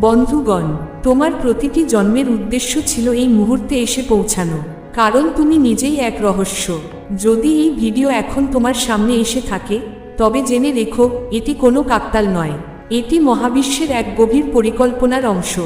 বন্ধুগণ, তোমার প্রতিটি জন্মের উদ্দেশ্য ছিল এই মুহূর্তে এসে পৌঁছানো। কারণ তুমি নিজেই এক রহস্য। যদি এই ভিডিও এখন তোমার সামনে এসে থাকে, তবে জেনে রেখো, এটি কোনো কাকতাল নয়। এটি মহাবিশ্বের এক গভীর পরিকল্পনার অংশ।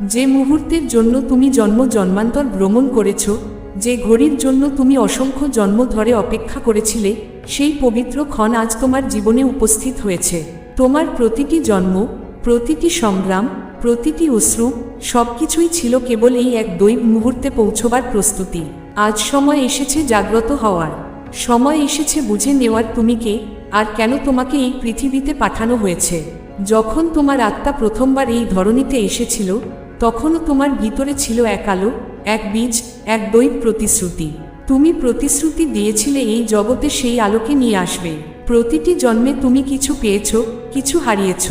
যে মুহূর্তের জন্য তুমি জন্ম জন্মান্তর ভ্রমণ করেছ, যে ঘড়ির জন্য তুমি অসংখ্য জন্ম ধরে অপেক্ষা করেছিলে, সেই পবিত্র ক্ষণ আজ তোমার জীবনে উপস্থিত হয়েছে। তোমার প্রতিটি জন্ম, প্রতিটি সংগ্রাম প্রতিটি অশ্রু, সবকিছুই ছিল কেবল এই এক দৈব মুহূর্তে পৌঁছবার প্রস্তুতি। আজ সময় এসেছে জাগ্রত হওয়ার। সময় এসেছে বুঝে নেওয়ার তুমি কে, আর কেন তোমাকে এই পৃথিবীতে পাঠানো হয়েছে। যখন তোমার আত্মা প্রথমবার এই ধরনীতে এসেছিল, তখনও তোমার ভিতরে ছিল এক আলো, এক বীজ, এক দৈব প্রতিশ্রুতি। তুমি প্রতিশ্রুতি দিয়েছিলে এই জগতে সেই আলোকে নিয়ে আসবে। প্রতিটি জন্মে তুমি কিছু পেয়েছ, কিছু হারিয়েছ।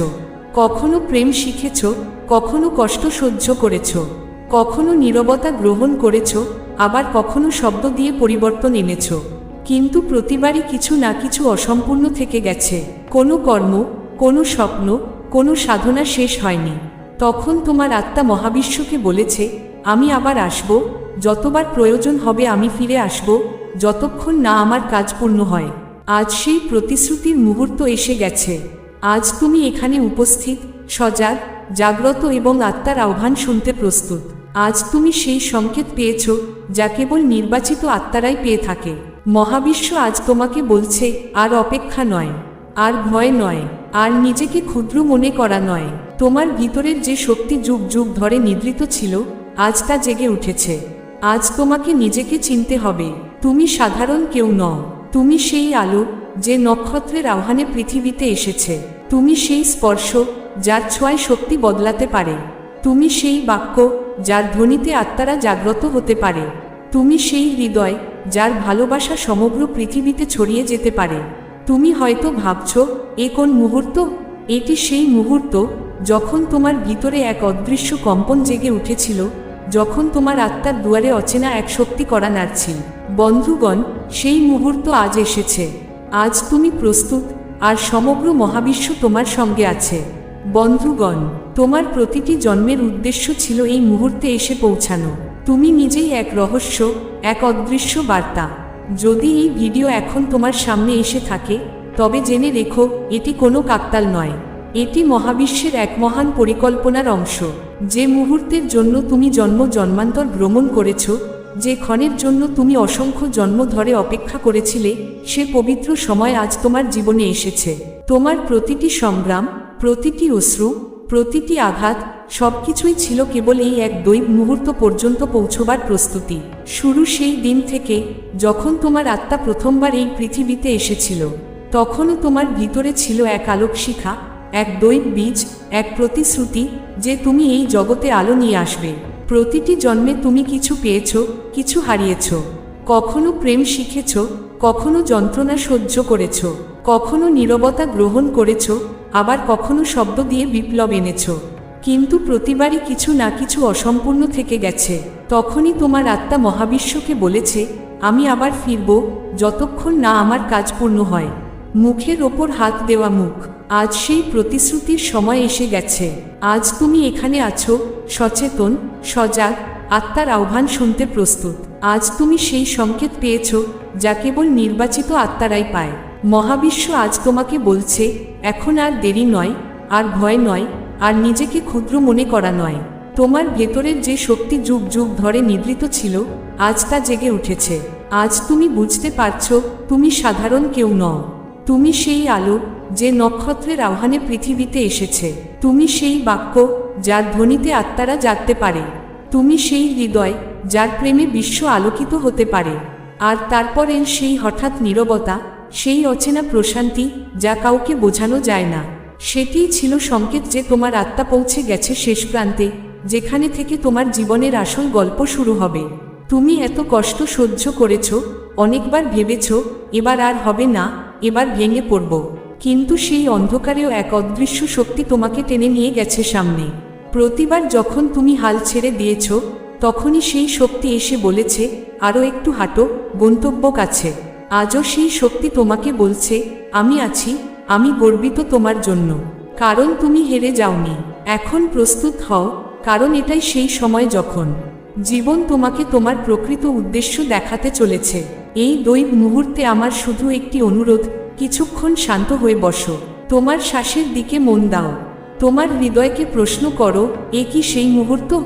কখনো প্রেম শিখেছ, কখনো কষ্ট সহ্য করেছ, কখনো নীরবতা গ্রহণ করেছ, আবার কখনো শব্দ দিয়ে পরিবর্তন এনেছ। কিন্তু প্রতিবারই কিছু না কিছু অসম্পূর্ণ থেকে গেছে। কোনো কর্ম, কোনো স্বপ্ন, কোনো সাধনা শেষ হয়নি। তখন তোমার আত্মা মহাবিশ্বকে বলেছে, আমি আবার আসব, যতবার প্রয়োজন হবে আমি ফিরে আসব, যতক্ষণ না আমার কাজ পূর্ণ হয়। আজ সেই প্রতিশ্রুতির মুহূর্ত এসে গেছে। আজ তুমি এখানে উপস্থিত, সজাগ, জাগ্রত এবং আত্মার আহ্বান শুনতে প্রস্তুত। আজ তুমি সেই সংকেত পেয়েছ, যা কেবল নির্বাচিত আত্মারাই পেয়ে থাকে। মহাবিশ্ব আজ তোমাকে বলছে, আর অপেক্ষা নয়, আর ভয় নয়, আর নিজেকে ক্ষুদ্র মনে করা নয়। তোমার ভিতরের যে শক্তি যুগ যুগ ধরে নিদ্রিত ছিল, আজ তা জেগে উঠেছে। আজ তোমাকে নিজেকে চিনতে হবে। তুমি সাধারণ কেউ নও। তুমি সেই আলো যে নক্ষত্রের আহ্বানে পৃথিবীতে এসেছে। তুমি সেই স্পর্শ যার ছোঁয়ায় শক্তি বদলাতে পারে। তুমি সেই বাক্য যার ধ্বনিতে আত্মারা জাগ্রত হতে পারে। তুমি সেই হৃদয় যার ভালোবাসা সমগ্র পৃথিবীতে ছড়িয়ে যেতে পারে। তুমি হয়তো ভাবছ, এ কোন মুহূর্ত? এটি সেই মুহূর্ত যখন তোমার ভিতরে এক অদৃশ্য কম্পন জেগে উঠেছিল, যখন তোমার আত্মার দুয়ারে অচেনা এক শক্তি করা নাড়ছিল। বন্ধুগণ, সেই মুহূর্ত আজ এসেছে। আজ তুমি প্রস্তুত, আর সমগ্র মহাবিশ্ব তোমার সঙ্গে আছে। বন্ধুগণ, তোমার প্রতিটি জন্মের উদ্দেশ্য ছিল এই মুহূর্তে এসে পৌঁছানো। তুমি নিজেই এক রহস্য, এক অদৃশ্য বার্তা। যদি এই ভিডিও এখন তোমার সামনে এসে থাকে, তবে জেনে রেখো, এটি কোনো কাকতাল নয়। এটি মহাবিশ্বের এক মহান পরিকল্পনার অংশ। যে মুহূর্তের জন্য তুমি জন্ম জন্মান্তর ভ্রমণ করেছ যে ক্ষণের জন্য তুমি অসংখ্য জন্ম ধরে অপেক্ষা করেছিলে, সে পবিত্র সময় আজ তোমার জীবনে এসেছে। তোমার প্রতিটি সংগ্রাম, প্রতিটি অশ্রু, প্রতিটি আঘাত, সবকিছুই ছিল কেবল এই এক দৈব মুহূর্ত পর্যন্ত পৌঁছবার প্রস্তুতি। শুরু সেই দিন থেকে, যখন তোমার আত্মা প্রথমবার এই পৃথিবীতে এসেছিল, তখনও তোমার ভিতরে ছিল এক আলোক শিখা এক দৈব বীজ, এক প্রতিশ্রুতি যে তুমি এই জগতে আলো নিয়ে আসবে। প্রতিটি জন্মে তুমি কিছু পেয়েছ, কিছু হারিয়েছ। কখনো প্রেম শিখেছ, কখনো যন্ত্রণা সহ্য করেছ, কখনো নীরবতা গ্রহণ করেছ, আবার কখনো শব্দ দিয়ে বিপ্লব এনেছ। কিন্তু প্রতিবারই কিছু না কিছু অসম্পূর্ণ থেকে গেছে। তখনই তোমার আত্মা মহাবিশ্বকে বলেছে, আমি আবার ফিরব, যতক্ষণ না আমার কাজ পূর্ণ হয়। মুখের ওপর হাত দেওয়া মুখ। আজ সেই প্রতিশ্রুতির সময় এসে গেছে। আজ তুমি এখানে আছো, সচেতন, সজাগ, আত্মার আহ্বান শুনতে প্রস্তুত। আজ তুমি সেই সংকেত পেয়েছ, যা কেবল নির্বাচিত আত্মারাই পায়। মহাবিশ্ব আজ তোমাকে বলছে, এখন আর দেরি নয়, আর ভয় নয়, আর নিজেকে ক্ষুদ্র মনে করা নয়। তোমার ভেতরের যে শক্তি যুগ যুগ ধরে নিদ্রিত ছিল, আজ তা জেগে উঠেছে। আজ তুমি বুঝতে পারছ, তুমি সাধারণ কেউ নও। তুমি সেই আলো যে নক্ষত্রের আহ্বানে পৃথিবীতে এসেছে, তুমি সেই বাক্য যার ধ্বনিতে আত্মারা জাগতে পারে, তুমি সেই হৃদয় যার প্রেমে বিশ্ব আলোকিত হতে পারে, আর তারপরে সেই হঠাৎ নীরবতা, সেই অচেনা প্রশান্তি যা কাউকে বোঝানো যায় না। সেটিই ছিল সংকেত যে তোমার আত্মা পৌঁছে গেছে শেষ প্রান্তে, যেখানে থেকে তোমার জীবনের আসল গল্প শুরু হবে। তুমি এত কষ্ট সহ্য করেছ, অনেকবার ভেবেছ, এবার আর হবে না, এবার ভেঙে পড়ব। কিন্তু সেই অন্ধকারেও এক অদৃশ্য শক্তি তোমাকে টেনে নিয়ে গেছে সামনে। প্রতিবার যখন তুমি হাল ছেড়ে দিয়েছ, তখনই সেই শক্তি এসে বলেছে আরও একটু হাঁটো, গন্তব্য কাছে। আজও সেই শক্তি তোমাকে বলছে, আমি আছি, আমি গর্বিত তোমার জন্য। কারণ তুমি হেরে যাওনি। এখন প্রস্তুত হও, কারণ এটাই সেই সময় যখন জীবন তোমাকে তোমার প্রকৃত উদ্দেশ্য দেখাতে চলেছে। এই দৈব মুহূর্তে আমার শুধু একটি অনুরোধ কিছুক্ষণ শান্ত হয়ে বসো। তোমার শ্বাসের দিকে মন দাও। তোমার হৃদয়কে প্রশ্ন করো, এ কি সেই মুহূর্ত?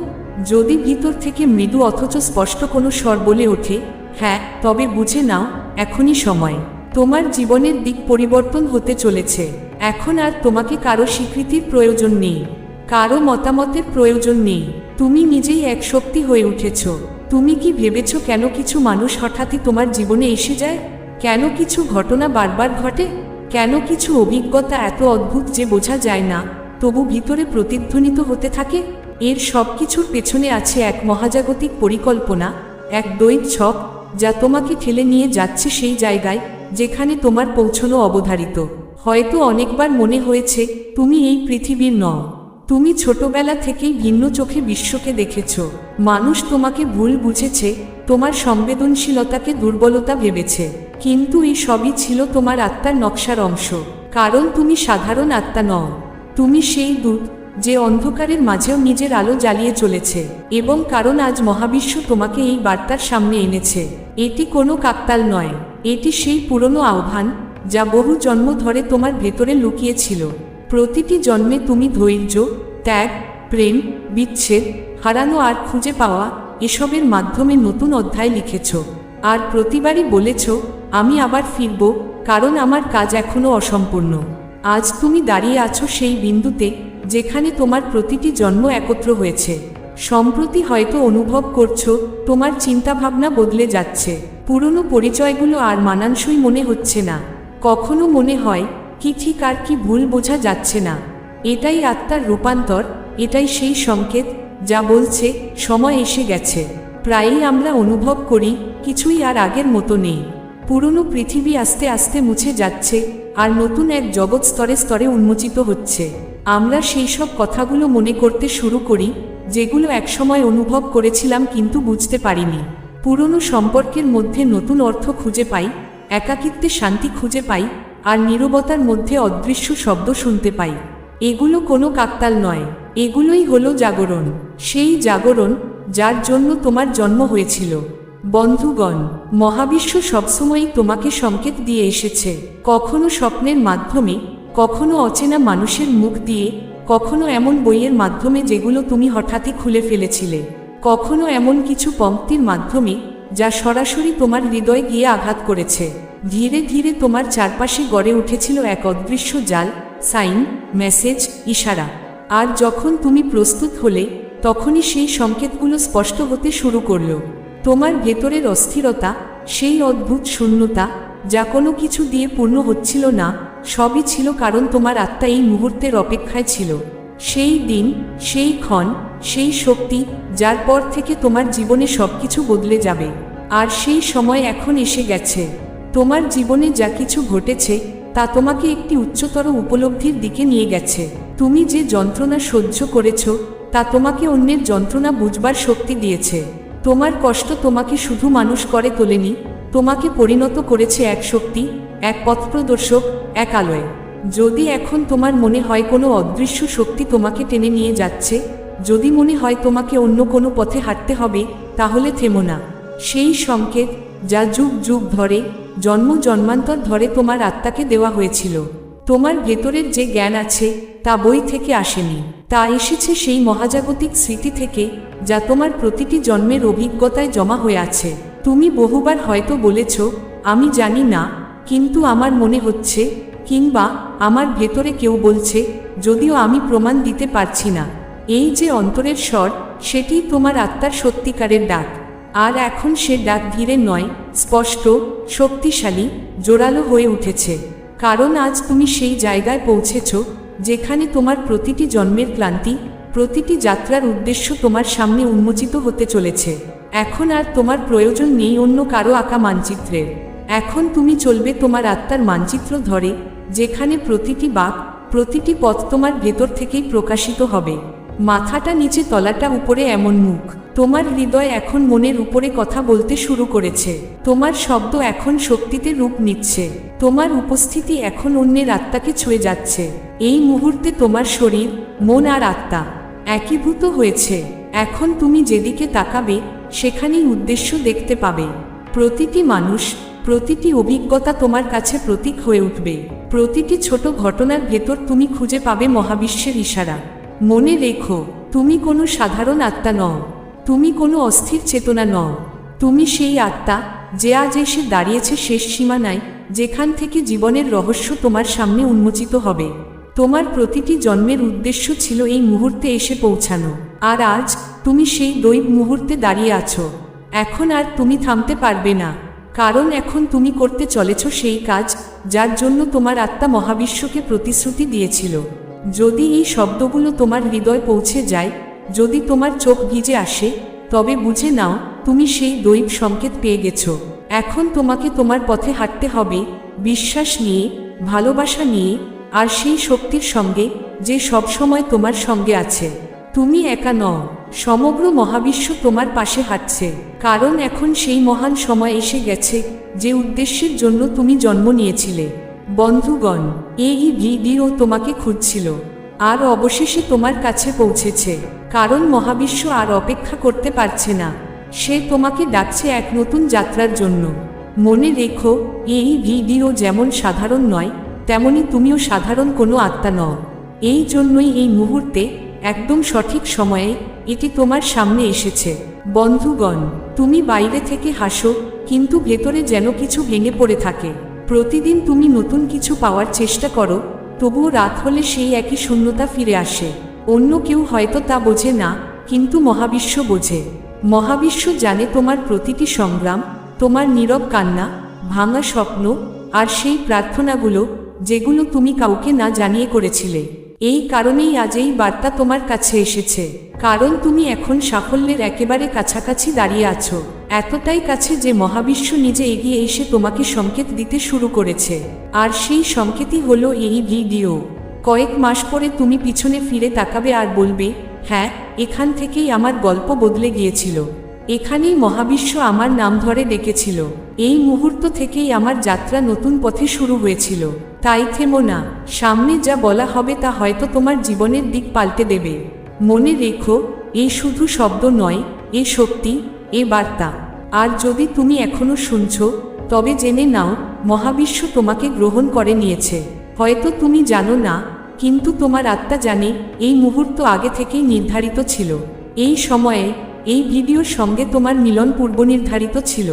যদি ভিতর থেকে মৃদু অথচ স্পষ্ট কোনো স্বর বলে ওঠে হ্যাঁ তবে বুঝে নাও, এখনই সময়। তোমার জীবনের দিক পরিবর্তন হতে চলেছে। এখন আর তোমাকে কারও স্বীকৃতির প্রয়োজন নেই। কারও মতামতের প্রয়োজন নেই। তুমি নিজেই এক শক্তি হয়ে উঠেছ। তুমি কি ভেবেছ কেন কিছু মানুষ হঠাৎই তোমার জীবনে এসে যায়? কেন কিছু ঘটনা বারবার ঘটে? কেন কিছু অভিজ্ঞতা এত অদ্ভুত যে বোঝা যায় না? তবু ভিতরে প্রতিধ্বনিত হতে থাকে, এর সব কিছুর পেছনে আছে এক মহাজাগতিক পরিকল্পনা, এক দৈত ছক, যা তোমাকে ঠেলে নিয়ে যাচ্ছে সেই জায়গায় যেখানে তোমার পৌঁছনো অবধারিত। হয়তো অনেকবার মনে হয়েছে, তুমি এই পৃথিবীর নও। তুমি ছোটবেলা থেকেই ভিন্ন চোখে বিশ্বকে দেখেছ। মানুষ তোমাকে ভুল বুঝেছে, তোমার সংবেদনশীলতাকে দুর্বলতা ভেবেছে। কিন্তু এই সবই ছিল তোমার আত্মার নকশার অংশ। কারণ তুমি সাধারণ আত্মা নও। তুমি সেই দূত, যে অন্ধকারের মাঝেও নিজের আলো জ্বালিয়ে চলেছে। এবং কারণ আজ মহাবিশ্ব তোমাকে এই বার্তার সামনে এনেছে। এটি কোনো কাকতাল নয়। এটি সেই পুরনো আহ্বান, যা বহু জন্ম ধরে তোমার ভেতরে লুকিয়েছিল। প্রতিটি জন্মে তুমি ধৈর্য, ত্যাগ, প্রেম, বিচ্ছেদ, হারানো আর খুঁজে পাওয়া এসবের মাধ্যমে নতুন অধ্যায় লিখেছ। আর প্রতিবারই বলেছ, আমি আবার ফিরব, কারণ আমার কাজ এখনও অসম্পূর্ণ। আজ তুমি দাঁড়িয়ে আছো সেই বিন্দুতে, যেখানে তোমার প্রতিটি জন্ম একত্র হয়েছে। সম্প্রতি হয়তো অনুভব করছ, তোমার চিন্তাভাবনা বদলে যাচ্ছে। পুরনো পরিচয়গুলো আর মানানসই মনে হচ্ছে না। কখনো মনে হয় কি ঠিক আর কি ভুল বোঝা যাচ্ছে না। এটাই আত্মার রূপান্তর, এটাই সেই সংকেত, যা বলছে, সময় এসে গেছে। প্রায়ই আমরা অনুভব করি, কিছুই আর আগের মতো নেই। পুরনো পৃথিবী আস্তে আস্তে মুছে যাচ্ছে, আর নতুন এক জগৎ স্তরে স্তরে উন্মোচিত হচ্ছে। আমরা সেই সব কথাগুলো মনে করতে শুরু করি, যেগুলো একসময় অনুভব করেছিলাম কিন্তু বুঝতে পারিনি। পুরনো সম্পর্কের মধ্যে নতুন অর্থ খুঁজে পাই, একাকিত্বে শান্তি খুঁজে পাই আর নীরবতার মধ্যে অদৃশ্য শব্দ শুনতে পাই। এগুলো কোনো কাকতাল নয়। এগুলোই হলো জাগরণ। সেই জাগরণ যার জন্য তোমার জন্ম হয়েছিল। বন্ধুগণ, মহাবিশ্ব সবসময়ই তোমাকে সংকেত দিয়ে এসেছে। কখনো স্বপ্নের মাধ্যমে, কখনো অচেনা মানুষের মুখ দিয়ে, কখনো এমন বইয়ের মাধ্যমে যেগুলো তুমি হঠাৎই খুলে ফেলেছিলে। কখনো এমন কিছু পঙ্ক্তির মাধ্যমে যা সরাসরি তোমার হৃদয় গিয়ে আঘাত করেছে। ধীরে ধীরে তোমার চারপাশে গড়ে উঠেছিল এক অদৃশ্য জাল, সাইন, মেসেজ, ইশারা। আর যখন তুমি প্রস্তুত হলে, তখনই সেই সংকেতগুলো স্পষ্ট হতে শুরু করল। তোমার ভেতরের অস্থিরতা, সেই অদ্ভুত শূন্যতা, যা কোনো কিছু দিয়ে পূর্ণ হচ্ছিল না, সবই ছিল কারণ তোমার আত্মা এই মুহূর্তের অপেক্ষায় ছিল। সেই দিন, সেই ক্ষণ, সেই শক্তি, যার পর থেকে তোমার জীবনে সবকিছু বদলে যাবে। আর সেই সময় এখন এসে গেছে। তোমার জীবনে যা কিছু ঘটেছে, তা তোমাকে একটি উচ্চতর উপলব্ধির দিকে নিয়ে গেছে। তুমি যে যন্ত্রণা সহ্য করেছ, তা তোমাকে অন্যের যন্ত্রণা বুঝবার শক্তি দিয়েছে। তোমার কষ্ট তোমাকে শুধু মানুষ করে তোলেনি, তোমাকে পরিণত করেছে এক শক্তি, এক পথপ্রদর্শক, এক আলোয়। যদি এখন তোমার মনে হয় কোনো অদৃশ্য শক্তি তোমাকে টেনে নিয়ে যাচ্ছে, যদি মনে হয় তোমাকে অন্য কোনো পথে হাঁটতে হবে, তাহলে থেমো না। সেই সংকেত যা যুগ যুগ ধরে জন্ম জন্মান্তর ধরে তোমার আত্মাকে দেওয়া হয়েছিল। তোমার ভেতরের যে জ্ঞান আছে, তা বই থেকে আসেনি। তা এসেছে সেই মহাজাগতিক স্মৃতি থেকে, যা তোমার প্রতিটি জন্মের অভিজ্ঞতায় জমা হয়ে আছে। তুমি বহুবার হয়তো বলেছ, আমি জানি না, কিন্তু আমার মনে হচ্ছে, কিংবা, আমার ভেতরে কেউ বলছে, যদিও আমি প্রমাণ দিতে পারছি না। এই যে অন্তরের স্বর সেটি তোমার আত্মার সত্যিকারের ডাক। আর এখন সে ডাক ধীরে নয়, স্পষ্ট, শক্তিশালী, জোরালো হয়ে উঠেছে। কারণ আজ তুমি সেই জায়গায় পৌঁছেছ, যেখানে তোমার প্রতিটি জন্মের ক্লান্তি, প্রতিটি যাত্রার উদ্দেশ্য তোমার সামনে উন্মোচিত হতে চলেছে। এখন আর তোমার প্রয়োজন নেই অন্য কারও আঁকা মানচিত্রের। এখন তুমি চলবে তোমার আত্মার মানচিত্র ধরে, যেখানে প্রতিটি বাক, প্রতিটি পথ তোমার ভেতর থেকেই প্রকাশিত হবে। মাথাটা নিচে, তলাটা উপরে এমন মুখ। তোমার হৃদয় এখন মনের উপরে কথা বলতে শুরু করেছে। তোমার শব্দ এখন শক্তিতে রূপ নিচ্ছে। তোমার উপস্থিতি এখন অন্যের আত্মাকে ছুঁয়ে যাচ্ছে। এই মুহূর্তে তোমার শরীর, মন আর আত্মা একীভূত হয়েছে। এখন তুমি যেদিকে তাকাবে, সেখানেই উদ্দেশ্য দেখতে পাবে। প্রতিটি মানুষ, প্রতিটি অভিজ্ঞতা তোমার কাছে প্রতীক হয়ে উঠবে। প্রতিটি ছোট ঘটনার ভেতর তুমি খুঁজে পাবে মহাবিশ্বের ইশারা। মনে রেখো, তুমি কোনো সাধারণ আত্মা নও। তুমি কোনো অস্থির চেতনা নও। তুমি সেই আত্মা, যে আজ এসে দাঁড়িয়েছে শেষ সীমানায়, যেখান থেকে জীবনের রহস্য তোমার সামনে উন্মোচিত হবে। তোমার প্রতিটি জন্মের উদ্দেশ্য ছিল এই মুহূর্তে এসে পৌঁছানো। আর আজ তুমি সেই দৈব মুহূর্তে দাঁড়িয়ে আছো। এখন আর তুমি থামতে পারবে না। কারণ এখন তুমি করতে চলেছ সেই কাজ, যার জন্য তোমার আত্মা মহাবিশ্বকে প্রতিশ্রুতি দিয়েছিল। যদি এই শব্দগুলো তোমার হৃদয় পৌঁছে যায় যদি তোমার চোখ ভিজে আসে, তবে বুঝে নাও, তুমি সেই দৈব সংকেত পেয়ে গেছো। এখন তোমাকে তোমার পথে হাঁটতে হবে, বিশ্বাস নিয়ে, ভালোবাসা নিয়ে, আর সেই শক্তির সঙ্গে, যে সবসময় তোমার সঙ্গে আছে। তুমি একা নও, সমগ্র মহাবিশ্ব তোমার পাশে হাঁটছে। কারণ এখন সেই মহান সময় এসে গেছে, যে উদ্দেশ্যের জন্য তুমি জন্ম নিয়েছিলে। বন্ধুগণ, এই ভিডিও তোমাকে খুঁজছিল। আর অবশেষে তোমার কাছে পৌঁছেছে, কারণ মহাবিশ্ব আর অপেক্ষা করতে পারছে না। সে তোমাকে ডাকছে এক নতুন যাত্রার জন্য। মনে রেখো, এই ভিডিও যেমন সাধারণ নয়, তেমনি তুমিও সাধারণ কোনো আত্মা নও। এই জন্যই এই মুহূর্তে, একদম সঠিক সময়ে, এটি তোমার সামনে এসেছে। বন্ধুগণ, তুমি বাইরে থেকে হাসো, কিন্তু ভেতরে যেন কিছু ভেঙে পড়ে থাকে। প্রতিদিন তুমি নতুন কিছু পাওয়ার চেষ্টা করো তবুও রাত হলে সেই একই শূন্যতা ফিরে আসে। অন্য কেউ হয়তো তা বোঝে না, কিন্তু মহাবিশ্ব বোঝে। মহাবিশ্ব জানে তোমার প্রতিটি সংগ্রাম, তোমার নীরব কান্না, ভাঙা স্বপ্ন আর সেই প্রার্থনাগুলো, যেগুলো তুমি কাউকে না জানিয়ে করেছিলে। এই কারণেই আজ এই বার্তা তোমার কাছে এসেছে। কারণ তুমি এখন সাফল্যের একেবারে কাছাকাছি দাঁড়িয়ে আছো। এতটাই কাছে যে মহাবিশ্ব নিজে এগিয়ে এসে তোমাকে সংকেত দিতে শুরু করেছে। আর সেই সংকেতই হলো এই ভিডিও। কয়েক মাস পরে তুমি পিছনে ফিরে তাকাবে আর বলবে হ্যাঁ এখান থেকেই আমার গল্প বদলে গিয়েছিল। এখানেই মহাবিশ্ব আমার নাম ধরে ডেকেছিল। এই মুহূর্ত থেকেই আমার যাত্রা নতুন পথে শুরু হয়েছিল। তাই থেমো না, সামনে যা বলা হবে তা হয়তো তোমার জীবনের দিক পাল্টে দেবে। মনে রেখো এই শুধু শব্দ নয়, এ শক্তি এ বার্তা, আর যদি তুমি এখনও শুনছ, তবে জেনে নাও, মহাবিশ্ব তোমাকে গ্রহণ করে নিয়েছে। হয়তো তুমি জানো না, কিন্তু তোমার আত্মা জানে, এই মুহূর্ত আগে থেকেই নির্ধারিত ছিল। এই সময়ে, এই ভিডিওর সঙ্গে তোমার মিলন পূর্ব নির্ধারিত ছিল।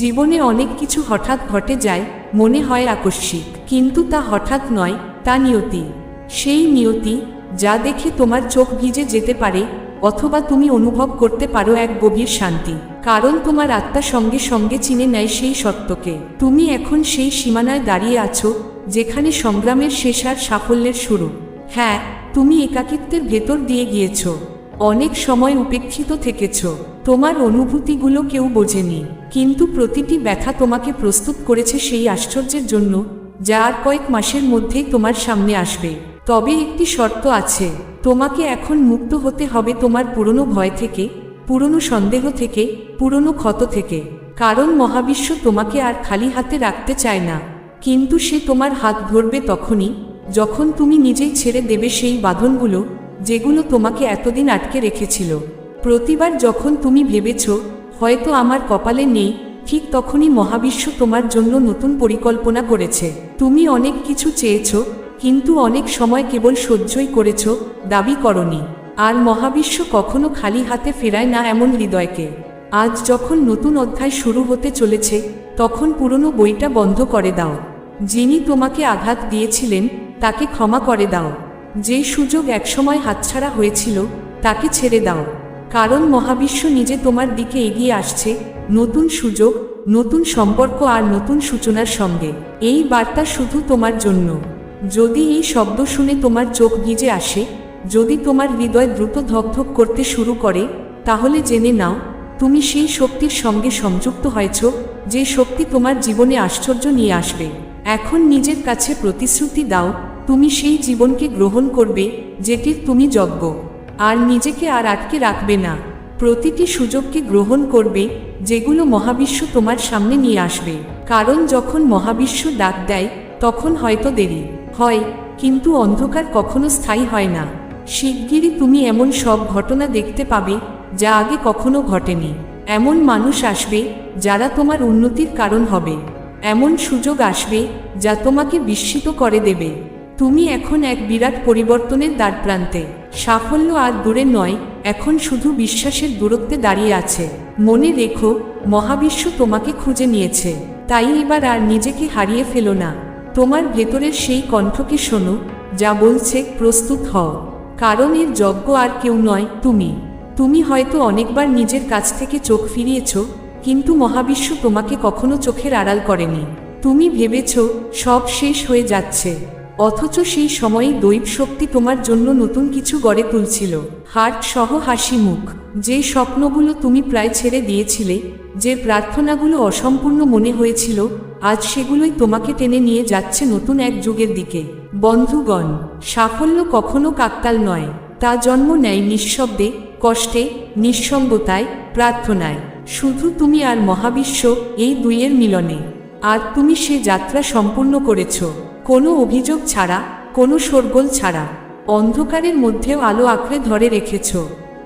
জীবনে অনেক কিছু হঠাৎ ঘটে যায়, মনে হয় আকস্মিক, কিন্তু তা হঠাৎ নয়, তা নিয়তি। সেই নিয়তি, যা দেখে তোমার চোখ ভিজে যেতে পারে অথবা তুমি অনুভব করতে পারো এক গভীর শান্তি। কারণ তোমার আত্মা সঙ্গে সঙ্গে চিনে নেয় সেই সত্যকে। তুমি এখন সেই সীমানায় দাঁড়িয়ে আছো, যেখানে সংগ্রামের শেষ আর সাফল্যের শুরু। হ্যাঁ তুমি একাকিত্বের ভেতর দিয়ে গিয়েছ। অনেক সময় উপেক্ষিত থেকেছ। তোমার অনুভূতিগুলো কেউ বোঝেনি। কিন্তু প্রতিটি ব্যথা তোমাকে প্রস্তুত করেছে সেই আশ্চর্যের জন্য, যা আর কয়েক মাসের মধ্যেই তোমার সামনে আসবে। তবে একটি শর্ত আছে। তোমাকে এখন মুক্ত হতে হবে তোমার পুরনো ভয় থেকে, পুরনো সন্দেহ থেকে, পুরনো ক্ষত থেকে। কারণ মহাবিশ্ব তোমাকে আর খালি হাতে রাখতে চায় না। কিন্তু সে তোমার হাত ধরবে তখনই, যখন তুমি নিজেই ছেড়ে দেবে সেই বাঁধনগুলো, যেগুলো তোমাকে এতদিন আটকে রেখেছিল। প্রতিবার যখন তুমি ভেবেছ, হয়তো আমার কপালে নেই, ঠিক তখনই মহাবিশ্ব তোমার জন্য নতুন পরিকল্পনা করেছে। তুমি অনেক কিছু চেয়েছ কিন্তু অনেক সময় কেবল সহ্যই করেছ, দাবি করনি। আর মহাবিশ্ব কখনো খালি হাতে ফেরায় না এমন হৃদয়কে। আজ যখন নতুন অধ্যায় শুরু হতে চলেছে, তখন পুরনো বইটা বন্ধ করে দাও। যিনি তোমাকে আঘাত দিয়েছিলেন, তাকে ক্ষমা করে দাও। যে সুযোগ একসময় হাতছাড়া হয়েছিল, তাকে ছেড়ে দাও। কারণ মহাবিশ্ব নিজে তোমার দিকে এগিয়ে আসছে, নতুন সুযোগ, নতুন সম্পর্ক আর নতুন সূচনার সঙ্গে। এই বার্তা শুধু তোমার জন্য। যদি এই শব্দ শুনে তোমার চোখ ভিজে আসে, যদি তোমার হৃদয় দ্রুত ধকধক করতে শুরু করে, তাহলে জেনে নাও, তুমি সেই শক্তির সঙ্গে সংযুক্ত হয়েছ, যে শক্তি তোমার জীবনে আশ্চর্য নিয়ে আসবে। এখন নিজের কাছে প্রতিশ্রুতি দাও, তুমি সেই জীবনকে গ্রহণ করবে, যেটির তুমি যজ্ঞ। আর নিজেকে আর আটকে রাখবে না। প্রতিটি সুযোগকে গ্রহণ করবে, যেগুলো মহাবিশ্ব তোমার সামনে নিয়ে আসবে। কারণ যখন মহাবিশ্ব ডাক দেয়, তখন হয়তো দেরি। হয়, কিন্তু অন্ধকার কখনো স্থায়ী হয় না। শিগগিরই তুমি এমন সব ঘটনা দেখতে পাবে, যা আগে কখনো ঘটেনি। এমন মানুষ আসবে, যারা তোমার উন্নতির কারণ হবে। এমন সুযোগ আসবে, যা তোমাকে বিস্মিত করে দেবে। তুমি এখন এক বিরাট পরিবর্তনের দ্বারপ্রান্তে। সাফল্য আর দূরে নয়, এখন শুধু বিশ্বাসের দূরত্বে দাঁড়িয়ে আছে। মনে রেখো, মহাবিশ্ব তোমাকে খুঁজে নিয়েছে। তাই এবার আর নিজেকে হারিয়ে ফেলো না। তোমার ভেতরের সেই কণ্ঠকে শোনো, যা বলছে, প্রস্তুত হও। কারণ এর যজ্ঞ আর কেউ নয়, তুমি। তুমি হয়তো অনেকবার নিজের কাছ থেকে চোখ ফিরিয়েছ, কিন্তু মহাবিশ্ব তোমাকে কখনো চোখের আড়াল করেনি। তুমি ভেবেছ, সব শেষ হয়ে যাচ্ছে। অথচ সেই সময়েই দৈব শক্তি তোমার জন্য নতুন কিছু গড়ে তুলছিল। হার্ট সহ হাসি মুখ। যে স্বপ্নগুলো তুমি প্রায় ছেড়ে দিয়েছিলে, যে প্রার্থনাগুলো অসম্পূর্ণ মনে হয়েছিল আজ সেগুলোই তোমাকে টেনে নিয়ে যাচ্ছে নতুন এক যুগের দিকে। বন্ধুগণ, সাফল্য কখনো কাকতাল নয়। তা জন্ম নেয় নিঃশব্দে, কষ্টে, নিঃসঙ্গতায়, প্রার্থনায়। শুধু তুমি আর মহাবিশ্ব এই দুইয়ের মিলনে। আর তুমি সে যাত্রা সম্পূর্ণ করেছ। কোনো অভিযোগ ছাড়া, কোনো শোরগোল ছাড়া। অন্ধকারের মধ্যেও আলো আঁকড়ে ধরে রেখেছ।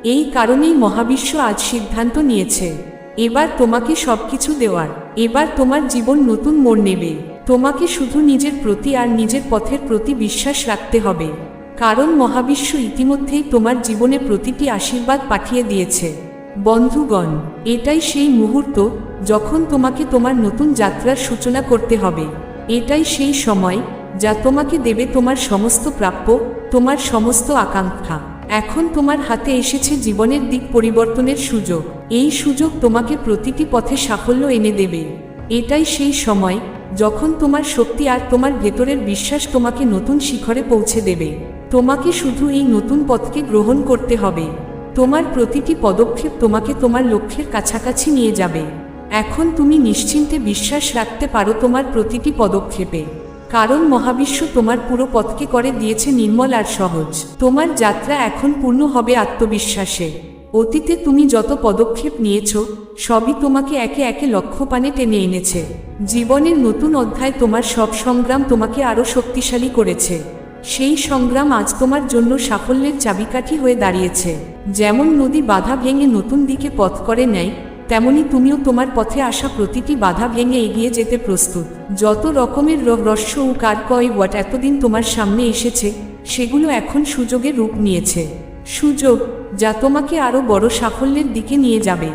এই কারণেই মহাবিশ্ব আজ সিদ্ধান্ত নিয়েছে। এবার তোমাকে সবকিছু দেওয়ার। এবার তোমার জীবন নতুন মোড় নেবে। তোমাকে শুধু নিজের প্রতি আর নিজের পথের প্রতি বিশ্বাস রাখতে হবে। কারণ মহাবিশ্ব ইতিমধ্যেই তোমার জীবনে প্রতিটি আশীর্বাদ পাঠিয়ে দিয়েছে। বন্ধুগণ, এটাই সেই মুহূর্ত যখন তোমাকে তোমার নতুন যাত্রার সূচনা করতে হবে। এটাই সেই সময় যা তোমাকে দেবে তোমার সমস্ত প্রাপ্য, তোমার সমস্ত আকাঙ্ক্ষা। এখন তোমার হাতে এসেছে জীবনের দিক পরিবর্তনের সুযোগ। এই সুযোগ তোমাকে প্রতিটি পথে সাফল্য এনে দেবে। এটাই সেই সময় যখন তোমার শক্তি আর তোমার ভেতরের বিশ্বাস তোমাকে নতুন শিখরে পৌঁছে দেবে। তোমাকে শুধু এই নতুন পথকে গ্রহণ করতে হবে। তোমার প্রতিটি পদক্ষেপ তোমাকে তোমার লক্ষ্যের কাছাকাছি নিয়ে যাবে। এখন তুমি নিশ্চিন্তে বিশ্বাস রাখতে পারো তোমার প্রতিটি পদক্ষেপে। কারণ মহাবিশ্ব তোমার পুরো পথকে করে দিয়েছে নির্মল আর সহজ। তোমার যাত্রা এখন পূর্ণ হবে আত্মবিশ্বাসে। অতীতে তুমি যত পদক্ষেপ নিয়েছ, সবই তোমাকে একে একে লক্ষ্যপানে টেনে এনেছে। জীবনের নতুন অধ্যায় তোমার সব সংগ্রাম তোমাকে আরও শক্তিশালী করেছে। সেই সংগ্রাম আজ তোমার জন্য সাফল্যের চাবিকাঠি হয়ে দাঁড়িয়েছে। যেমন নদী বাধা ভেঙে নতুন দিকে পথ করে নেয় তেমনি তুমিও তোমার পথে আসা প্রতিটি বাধা ভেঙে এগিয়ে যেতে প্রস্তুত। যত রকমের রহস্য ও কারকয় ওয়াট এতদিন তোমার সামনে এসেছে, সেগুলো এখন সুযোগের রূপ নিয়েছে। সুযোগ, যা তোমাকে আরও বড় সাফল্যের দিকে নিয়ে যাবে।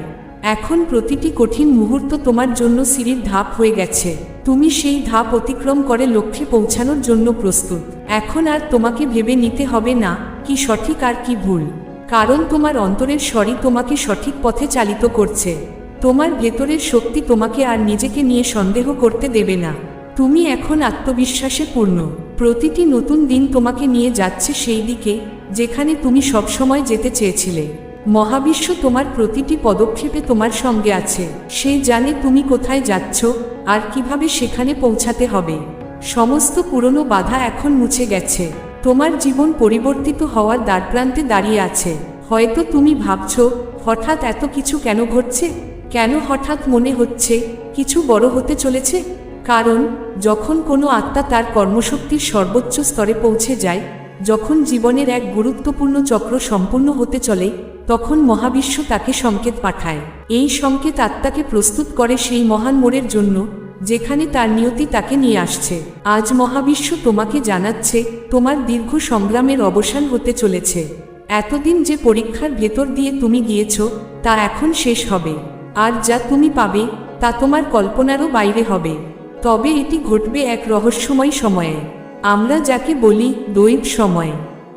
এখন প্রতিটি কঠিন মুহূর্ত তোমার জন্য সিঁড়ির ধাপ হয়ে গেছে। তুমি সেই ধাপ অতিক্রম করে লক্ষ্যে পৌঁছানোর জন্য প্রস্তুত। এখন আর তোমাকে ভেবে নিতে হবে না, কি সঠিক আর কি ভুল। কারণ তোমার অন্তরের স্বরই তোমাকে সঠিক পথে চালিত করছে। তোমার ভেতরের শক্তি তোমাকে আর নিজেকে নিয়ে সন্দেহ করতে দেবে না। তুমি এখন আত্মবিশ্বাসে পূর্ণ। প্রতিটি নতুন দিন তোমাকে নিয়ে যাচ্ছে সেই দিকে, যেখানে তুমি সবসময় যেতে চেয়েছিলে। মহাবিশ্ব তোমার প্রতিটি পদক্ষেপে তোমার সঙ্গে আছে। সে জানে তুমি কোথায় যাচ্ছ, আর কীভাবে সেখানে পৌঁছাতে হবে। সমস্ত পুরনো বাধা এখন মুছে গেছে। তোমার জীবন পরিবর্তিত হওয়ার দ্বারপ্রান্তে দাঁড়িয়ে আছে। হয়তো তুমি ভাবছ, হঠাৎ এত কিছু কেন ঘটছে? কেন হঠাৎ মনে হচ্ছে, কিছু বড় হতে চলেছে? কারণ, যখন কোনো আত্মা তার কর্মশক্তির সর্বোচ্চ স্তরে পৌঁছে যায়, যখন জীবনের এক গুরুত্বপূর্ণ চক্র সম্পূর্ণ হতে চলে, তখন মহাবিশ্ব তাকে সংকেত পাঠায়। এই সংকেত আত্মাকে প্রস্তুত করে সেই মহান মোড়ের জন্য যেখানে তার নিয়তি তাকে নিয়ে আসছে। আজ মহাবিশ্ব তোমাকে জানাচ্ছে, তোমার দীর্ঘ সংগ্রামের অবসান হতে চলেছে। এতদিন যে পরীক্ষার ভেতর দিয়ে তুমি গিয়েছ, তা এখন শেষ হবে। আর যা তুমি পাবে, তা তোমার কল্পনারও বাইরে হবে। তবে এটি ঘটবে এক রহস্যময় সময়ে। আমরা যাকে বলি দৈব সময়।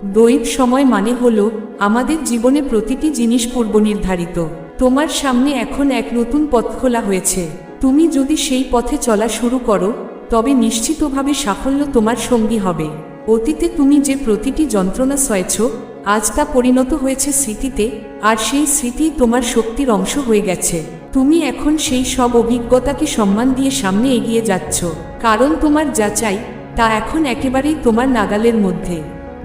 দৈব সময় মানে হল, আমাদের জীবনে প্রতিটি জিনিস পূর্বনির্ধারিত। তোমার সামনে এখন এক নতুন পথ খোলা হয়েছে। তুমি যদি সেই পথে চলা শুরু করো, তবে নিশ্চিতভাবে সাফল্য তোমার সঙ্গী হবে। অতীতে তুমি যে প্রতিটি যন্ত্রণা সয়েছ, আজ তা পরিণত হয়েছে স্মৃতিতে, আর সেই স্মৃতি তোমার শক্তির অংশ হয়ে গেছে। তুমি এখন সেই সব অভিজ্ঞতাকে সম্মান দিয়ে সামনে এগিয়ে যাচ্ছ। কারণ তোমার যা চাই, তা এখন একেবারেই তোমার নাগালের মধ্যে।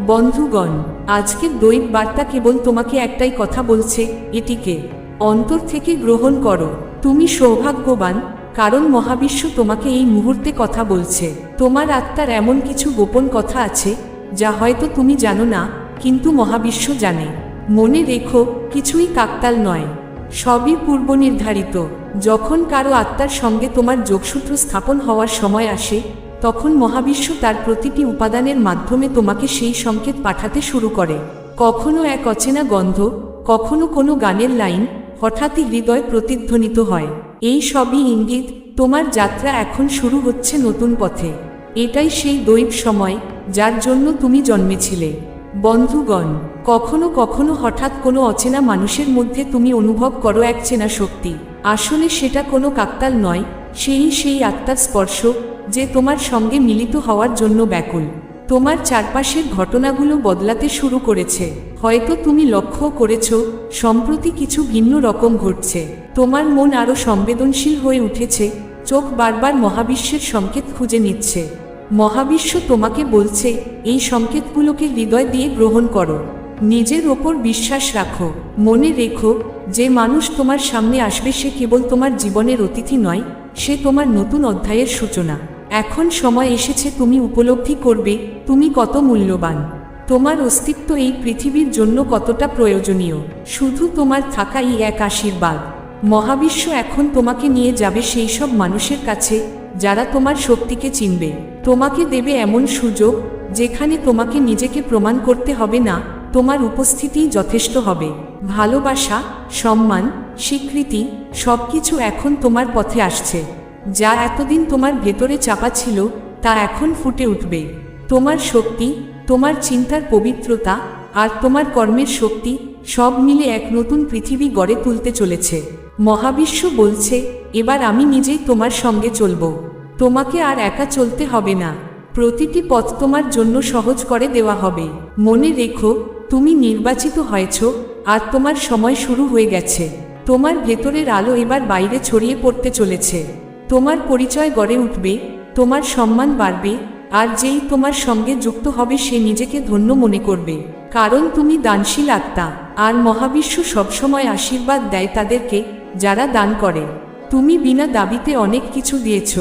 বন্ধুগণ, আজকের দৈব বার্তা কেবল তোমাকে একটাই কথা বলছে, এটিকে অন্তর থেকে গ্রহণ করো। তুমি সৌভাগ্যবান, কারণ মহাবিশ্ব তোমাকে এই মুহূর্তে কথা বলছে। তোমার আত্মার এমন কিছু গোপন কথা আছে, যা হয়তো তুমি জানো না, কিন্তু মহাবিশ্ব জানে। মনে রেখো, কিছুই কাকতাল নয়। সবই পূর্ব নির্ধারিত যখন কারও আত্মার সঙ্গে তোমার যোগসূত্র স্থাপন হওয়ার সময় আসে, তখন মহাবিশ্ব তার প্রতিটি উপাদানের মাধ্যমে তোমাকে সেই সংকেত পাঠাতে শুরু করে। কখনো এক অচেনা গন্ধ, কখনো কোনো গানের লাইন হঠাৎই হৃদয় প্রতিধ্বনিত হয়। এই সবই ইঙ্গিত, তোমার যাত্রা এখন শুরু হচ্ছে নতুন পথে। এটাই সেই দৈব সময়, যার জন্য তুমি জন্মেছিলে। বন্ধুগণ, কখনো কখনো হঠাৎ কোনো অচেনা মানুষের মধ্যে তুমি অনুভব করো এক চেনা শক্তি। আসলে সেটা কোনো কাকতাল নয়, সেই সেই আত্মার স্পর্শ, যে তোমার সঙ্গে মিলিত হওয়ার জন্য ব্যাকুল। তোমার চারপাশের ঘটনাগুলো বদলাতে শুরু করেছে। হয়তো তুমি লক্ষ্য করেছ, সম্প্রতি কিছু ভিন্ন রকম ঘটছে। তোমার মন আরও সংবেদনশীল হয়ে উঠেছে, চোখ বারবার মহাবিশ্বের সংকেত খুঁজে নিচ্ছে। মহাবিশ্ব তোমাকে বলছে, এই সংকেতগুলোকে হৃদয় দিয়ে গ্রহণ করো। নিজের ওপর বিশ্বাস রাখো। মনে রেখো, যে মানুষ তোমার সামনে আসবে সে কেবল তোমার জীবনের অতিথি নয়, সে তোমার নতুন অধ্যায়ের সূচনা। এখন সময় এসেছে তুমি উপলব্ধি করবে তুমি কত মূল্যবান। তোমার অস্তিত্ব এই পৃথিবীর জন্য কতটা প্রয়োজনীয়। শুধু তোমার থাকাই এক আশীর্বাদ। মহাবিশ্ব এখন তোমাকে নিয়ে যাবে সেই সব মানুষের কাছে, যারা তোমার শক্তিকে চিনবে। তোমাকে দেবে এমন সুযোগ, যেখানে তোমাকে নিজেকে প্রমাণ করতে হবে না, তোমার উপস্থিতিই যথেষ্ট হবে। ভালোবাসা, সম্মান, স্বীকৃতি, সবকিছু এখন তোমার পথে আসছে। যা এতদিন তোমার ভেতরে চাপা ছিল, তা এখন ফুটে উঠবে। তোমার শক্তি, তোমার চিন্তার পবিত্রতা আর তোমার কর্মের শক্তি সব মিলে এক নতুন পৃথিবী গড়ে তুলতে চলেছে। মহাবিশ্ব বলছে, এবার আমি নিজেই তোমার সঙ্গে চলব। তোমাকে আর একা চলতে হবে না। প্রতিটি পথ তোমার জন্য সহজ করে দেওয়া হবে। মনে রেখো, তুমি নির্বাচিত হয়েছ আর তোমার সময় শুরু হয়ে গেছে। তোমার ভেতরের আলো এবার বাইরে ছড়িয়ে পড়তে চলেছে। তোমার পরিচয় গড়ে উঠবে, তোমার সম্মান বাড়বে, আর যেই তোমার সঙ্গে যুক্ত হবে সে নিজেকে ধন্য মনে করবে। কারণ তুমি দানশীল আত্মা, আর মহাবিশ্ব সবসময় আশীর্বাদ দেয় তাদেরকে, যারা দান করে। তুমি বিনা দাবিতে অনেক কিছু দিয়েছ।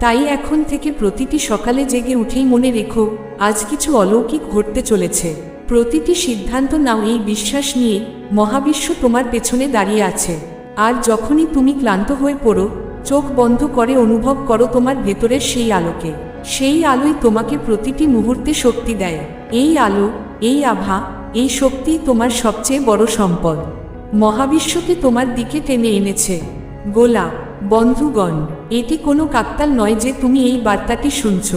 তাই এখন থেকে প্রতিটি সকালে জেগে উঠেই মনে রেখো, আজ কিছু অলৌকিক ঘটতে চলেছে। প্রতিটি সিদ্ধান্ত নাও এই বিশ্বাস নিয়ে, মহাবিশ্ব তোমার পেছনে দাঁড়িয়ে আছে। আর যখনই তুমি ক্লান্ত হয়ে পড়ো চোখ বন্ধ করে অনুভব করো তোমার ভেতরের সেই আলোকে। সেই আলোই তোমাকে প্রতিটি মুহূর্তে শক্তি দেয়। এই আলো, এই আভা, এই শক্তিই তোমার সবচেয়ে বড় সম্পদ। মহাবিশ্বকে তোমার দিকে টেনে এনেছে। গোলাপ, বন্ধুগণ, এটি কোনো কাকতাল নয় যে তুমি এই বার্তাটি শুনছ।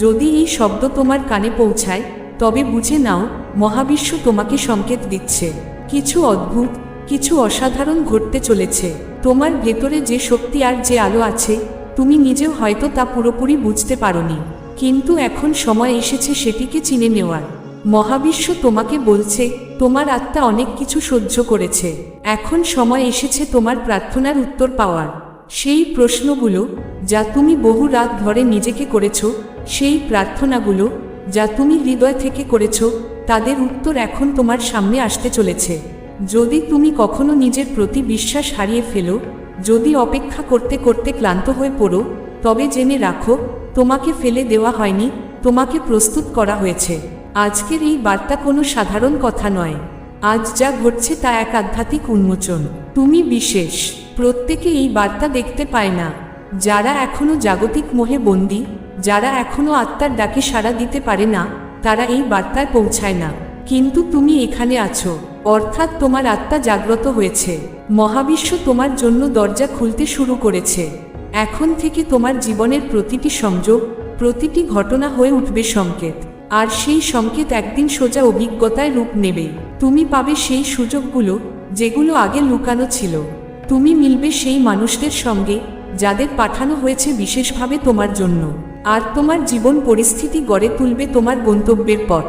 যদি এই শব্দ তোমার কানে পৌঁছায়, তবে বুঝে নাও, মহাবিশ্ব তোমাকে সংকেত দিচ্ছে। কিছু অদ্ভুত, কিছু অসাধারণ ঘটতে চলেছে। তোমার ভেতরে যে শক্তি আর যে আলো আছে, তুমি নিজেও হয়তো তা পুরোপুরি বুঝতে পারোনি। কিন্তু এখন সময় এসেছে সেটিকে চিনে নেওয়ার। মহাবিশ্ব তোমাকে বলছে, তোমার আত্মা অনেক কিছু সহ্য করেছে। এখন সময় এসেছে তোমার প্রার্থনার উত্তর পাওয়ার। সেই প্রশ্নগুলো যা তুমি বহু রাত ধরে নিজেকে করেছ, সেই প্রার্থনাগুলো যা তুমি হৃদয় থেকে করেছ, তাদের উত্তর এখন তোমার সামনে আসতে চলেছে। যদি তুমি কখনো নিজের প্রতি বিশ্বাস হারিয়ে ফেলো, যদি অপেক্ষা করতে করতে ক্লান্ত হয়ে পড়ো, তবে জেনে রাখো, তোমাকে ফেলে দেওয়া হয়নি, তোমাকে প্রস্তুত করা হয়েছে। আজকের এই বার্তা কোনো সাধারণ কথা নয়। আজ যা ঘটছে তা এক আধ্যাত্মিক উন্মোচন। তুমি বিশেষ। প্রত্যেকে এই বার্তা দেখতে পায় না। যারা এখনও জাগতিক মোহে বন্দী, যারা এখনও আত্মার ডাকে সাড়া দিতে পারে না, তারা এই বার্তায় পৌঁছায় না। কিন্তু তুমি এখানে আছো। অর্থাৎ তোমার আত্মা জাগ্রত হয়েছে। মহাবিশ্ব তোমার জন্য দরজা খুলতে শুরু করেছে। এখন থেকে তোমার জীবনের প্রতিটি সংযোগ, প্রতিটি ঘটনা হয়ে উঠবে সংকেত। আর সেই সংকেত একদিন সোজা অভিজ্ঞতায় রূপ নেবে। তুমি পাবে সেই সুযোগগুলো, যেগুলো আগে লুকানো ছিল। তুমি মিলবে সেই মানুষদের সঙ্গে, যাদের পাঠানো হয়েছে বিশেষভাবে তোমার জন্য। আর তোমার জীবন পরিস্থিতি গড়ে তুলবে তোমার গন্তব্যের পথ।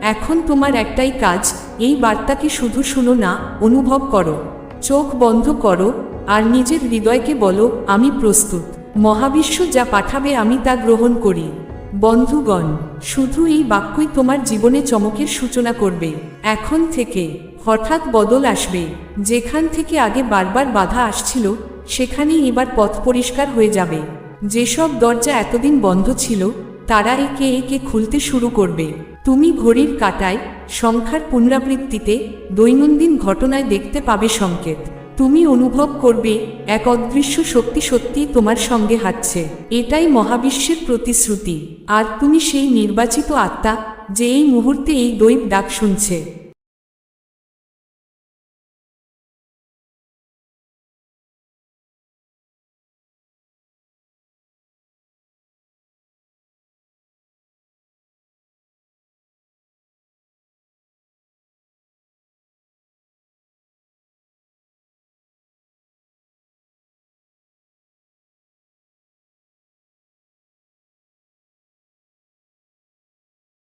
এখন তোমার একটাই কাজ এই বার্তাকে শুধু শুনো না, অনুভব করো। চোখ বন্ধ করো আর নিজের হৃদয়কে বলো, আমি প্রস্তুত। মহাবিশ্ব যা পাঠাবে আমি তা গ্রহণ করি। বন্ধুগণ, শুধু এই বাক্যই তোমার জীবনে চমকের সূচনা করবে। এখন থেকে হঠাৎ বদল আসবে। যেখান থেকে আগে বারবার বাধা আসছিল সেখানেই এবার পথ পরিষ্কার হয়ে যাবে। যেসব দরজা এতদিন বন্ধ ছিল, তারা একে একে খুলতে শুরু করবে। তুমি ঘড়ির কাটায় সংখ্যার পুনরাবৃত্তিতে দৈনন্দিন ঘটনায় দেখতে পাবে সংকেত। তুমি অনুভব করবে এক অদৃশ্য শক্তি সত্যি তোমার সঙ্গে হাঁটছে। এটাই মহাবিশ্বের প্রতিশ্রুতি। আর তুমি সেই নির্বাচিত আত্মা যে এই মুহূর্তে এই দৈব ডাক শুনছে।